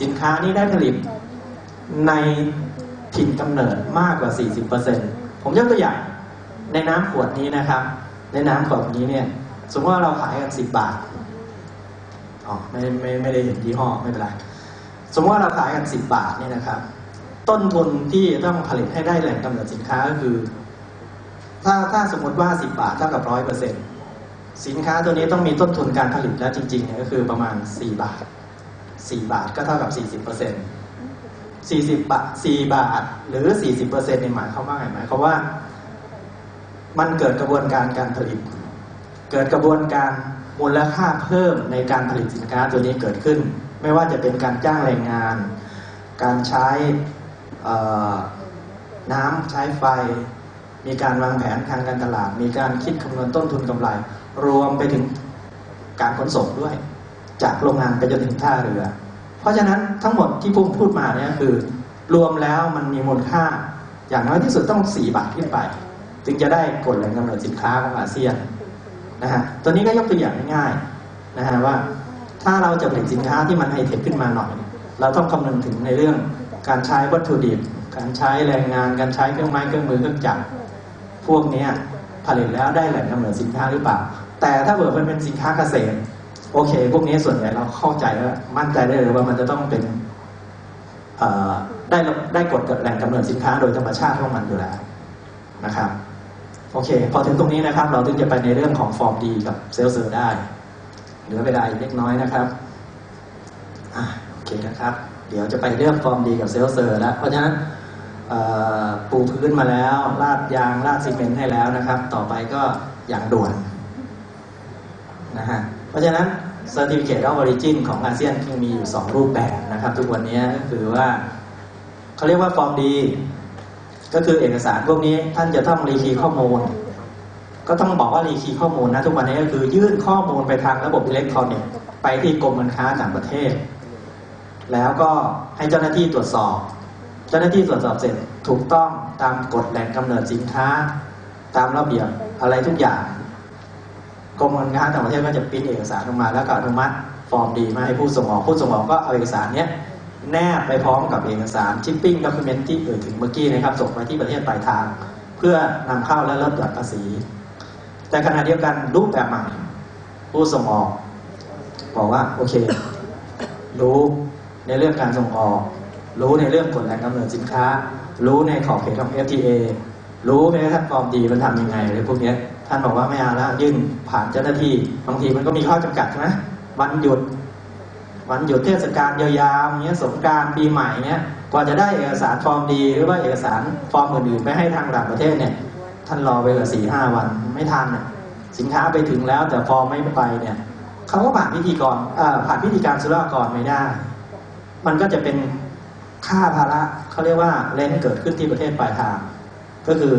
สินค้านี้ได้ผลิตในถิ่นกำเนิดมากกว่า 40%ผมยกตัวอย่างในน้ำขวดนี้นะครับ ในน้ำขวดนี้เนี่ย สมมติว่าเราขายกัน 10 บาทอ๋อไม่ไม่ไม่ได้เห็นยี่ห้อไม่เป็นไรสมมติว่าเราขายกัน 10 บาทเนี่ยนะครับ ต้นทุนที่ต้องผลิตให้ได้แหล่งกำเนิดสินค้าก็คือ ถ้าถ้าสมมติว่า 10 บาทเท่ากับร้อยเปอร์เซ็นต์สินค้าตัวนี้ต้องมีต้นทุนการผลิตแล้วจริงๆเนี่ยก็คือประมาณ 4 บาท 4บาทก็เท่ากับ40เปอร์เซ็นต์40บบาท4บาท หรือ40เปอร์เซ็นต์ในหมายความว่าไงหมายความว่า มันเกิดกระบวนการการผลิต เกิดกระบวนการมูลค่าเพิ่มในการผลิตสินค้าตัวนี้เกิดขึ้น ไม่ว่าจะเป็นการจ้างแรงงาน การใช้น้ำใช้ไฟ มีการวางแผนทางการตลาด มีการคิดคำนวณต้นทุนกำไร รวมไปถึงการขนส่งด้วย จากโรงงานไปจนถึงท่าเรือ เพราะฉะนั้นทั้งหมดที่พุ่งพูดมาเนี่ยคือ รวมแล้วมันมีมูลค่า อย่างน้อยที่สุดต้อง 4 บาทขึ้นไป จึงจะได้กฎแหล่งกำเนิดสินค้าของอาเซียนนะฮะตัวนี้ก็ยกตัวอย่างง่ายๆนะฮะว่า ถ้าเราจะผลิตสินค้าที่มันไฮเทคขึ้นมาหน่อย เราต้องคำนึงถึงในเรื่องการใช้วัตถุดิบ การใช้แรงงาน การใช้เครื่องไม้เครื่องมือเครื่องจักรพวกนี้ผลิตแล้วได้แหล่งกำเนิดสินค้าหรือเปล่า แต่ถ้าเกิดมันเป็นสินค้าเกษตร โอเค พวกนี้ส่วนใหญ่เราเข้าใจแล้วมั่นใจได้เลยว่ามันจะต้องเป็นได้ได้กฎแหล่งกำเนิดสินค้าโดยธรรมชาติของมันอยู่แล้วนะครับ โอเค พอถึงตรงนี้นะครับ เราถึงจะไปในเรื่องของฟอร์มดีกับเซลล์เซอร์ได้เหลือเวลาอีกเล็กน้อยนะครับอโอเคนะครับ เดี๋ยวจะไปเรื่องฟอร์มดีกับเซลล์เซอร์แล้ว เพราะฉะนั้นปูพื้นมาแล้วลาดยางลาดซีเมนต์ให้แล้วนะครับ ต่อไปก็อย่างด่วนนะฮะ ราะฉะนั้น Certificate of Origin ของอาเซียนมีอยู่ 2 รูปแบบนะครับ ทุกวันนี้ก็คือว่าเขาเรียกว่าฟอร์มดีก็คือเอกสารพวกนี้ท่านจะต้องรีคีย์ข้อมูล ก็ต้องบอกว่ารีคีย์ข้อมูลนะทุกวันนี้ก็คือยื่นข้อมูลไปทางระบบอิเล็กทรอนิกส์ไปที่กรมการค้าต่างประเทศ แล้วก็ให้เจ้าหน้าที่ตรวจสอบ เจ้าหน้าที่ตรวจสอบเสร็จถูกต้องตามกฎแหล่งกำเนิดสินค้า ตามระเบียบอะไรทุกอย่าง กรมการค้าต่างประเทศก็จะพิมพ์เอกสารออกมาแล้วก็อนุมัติฟอร์มดีมาให้ผู้ส่งออกผู้ส่งออกก็เอาเอกสารเนี้ยแนบไปพร้อมกับเอกสารชิปปิ้งด็อกิเมนต์ที่เอ่ยถึงเมื่อกี้นะครับส่งไปที่ประเทศปลายทาง เพื่อนำเข้าและลดหย่อนภาษี แต่ขณะเดียวกันรูปแบบใหม่ผู้ส่งออกบอกว่าโอเค รู้ในเรื่องการส่งออก รู้ในเรื่องกฎแหล่งกำเนิดสินค้า รู้ในขอบเขตของ FTA รู้ในขั้นฟอร์มดีมันทำยังไงอะไรพวกนี้ ท่านบอกว่าไม่เอาแล้วยื่นผ่านเจ้าหน้าที่บางทีมันก็มีข้อจำกัดใช่ไหมวันหยุด วันหยุดเทศกาลยาวๆเงี้ยสงการปีใหม่เนี้ยกว่าจะได้เอกสารฟอร์มดีหรือว่าเอกสารฟอร์มอื่นๆไปให้ทางต่างประเทศเนี่ย ท่านรอไปเลยสี่ห้าวันไม่ทันสินค้าไปถึงแล้วแต่ฟอร์มไม่ไปเนี่ยเขาก็ผ่านพิธีกรผ่านพิธีการสุรากรไม่ได้ มันก็จะเป็นค่าภาระเขาเรียกว่าเลนเกิดขึ้นที่ประเทศปลายทาง ก็คือ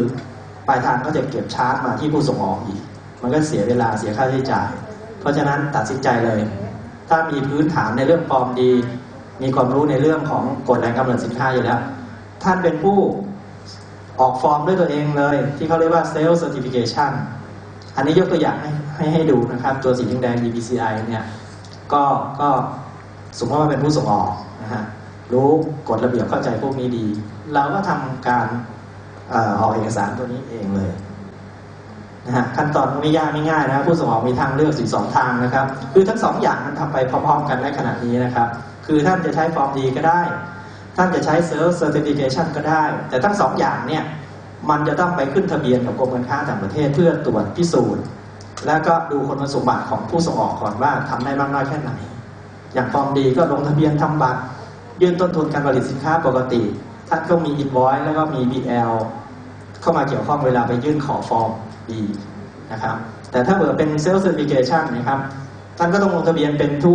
ปลายทางก็จะเก็บชาร์จมาที่ผู้ส่งออกอีก มันก็เสียเวลาเสียค่าใช้จ่าย เพราะฉะนั้นตัดสินใจเลย ถ้ามีพื้นฐานในเรื่องฟอร์มดี มีความรู้ในเรื่องของกฎแรงกำเนิดสินค้าอยู่แล้ว ท่านเป็นผู้ออกฟอร์มด้วยตัวเองเลย ที่เขาเรียกว่า self certification อันนี้ยกตัวอย่างให้ให้ให้ดูนะครับ ตัวสีแดง DBCI เนี่ยก็ก็สมมติว่าเป็นผู้ส่งออกนะฮะรู้กฎระเบียบเข้าใจพวกนี้ดี เราก็ทำการ ออกเอกสารตัวนี้เองเลยนะฮะขั้นตอนไม่ยากไม่ง่ายนะผู้ส่งออกมีทางเลือกสิบสองทางนะครับ คือทั้งสองอย่างมันทำไปพร้อมๆกันในขณะนี้นะครับ คือท่านจะใช้ฟอร์มดีก็ได้ ท่านจะใช้เซอร์เซอร์ติฟิเคชันก็ได้ แต่ทั้งสองอย่างเนี่ยมันจะต้องไปขึ้นทะเบียนกับกรมการค้าต่างประเทศเพื่อตรวจพิสูจน์ แล้วก็ดูคุณสมบัติของผู้ส่งออกก่อนว่าทำได้มากน้อยแค่ไหน อย่างฟอร์มดีก็ลงทะเบียนทำบัตรยื่นต้นทุนการผลิตสินค้าปกติ ท่านก็มีอินวอยแล้วก็มี BL เข้ามาเกี่ยวข้องเวลาไปยื่นขอฟอร์มดีนะครับแต่ถ้าเกิดเป็นเซลล์เซอร์ติฟิเคชันนะครับท่านก็ต้องลงทะเบียนเป็นทู